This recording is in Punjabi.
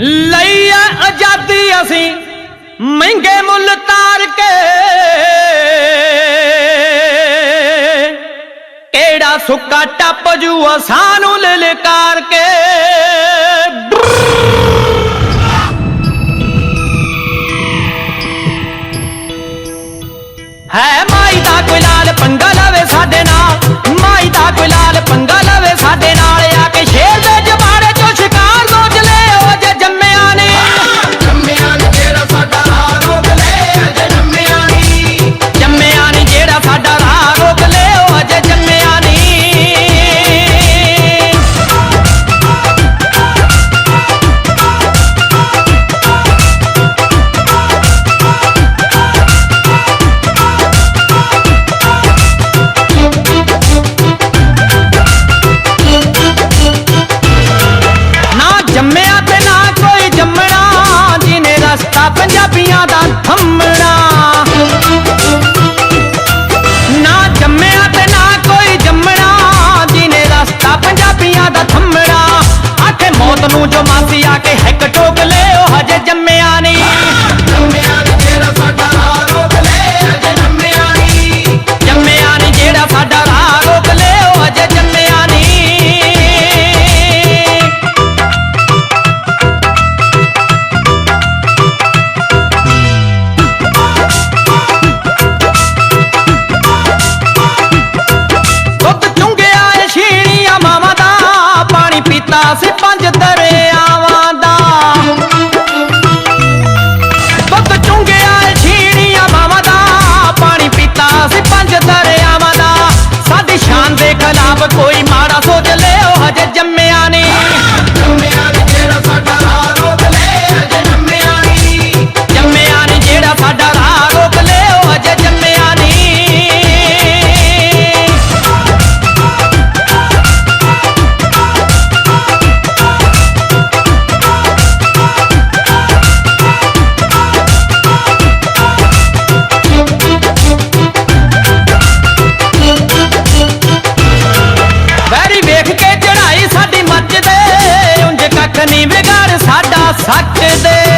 ਲਈ ਆਜ਼ਾਦੀ ਅਸੀਂ ਮਹਿੰਗੇ ਮੁੱਲ ਤਾਰ ਕੇ। ਕਿਹੜਾ ਸੁੱਕਾ ਟੱਪ ਜੂ ਸਾਨੂੰ ਲਲਕਾਰ ਕੇ। ਹੈ ਮਾਈ ਦਾ ਕੋਈ ਲਾਲ ਪੰਗਾ ਲਵੇ ਸਾਡੇ ਨਾਲ। ਮਾਈ ਦਾ ਕੋਈ ਲਾਲ ਪੰਗਾ ਲਵੇ ਸਾਡੇ সাজদারে saque dele.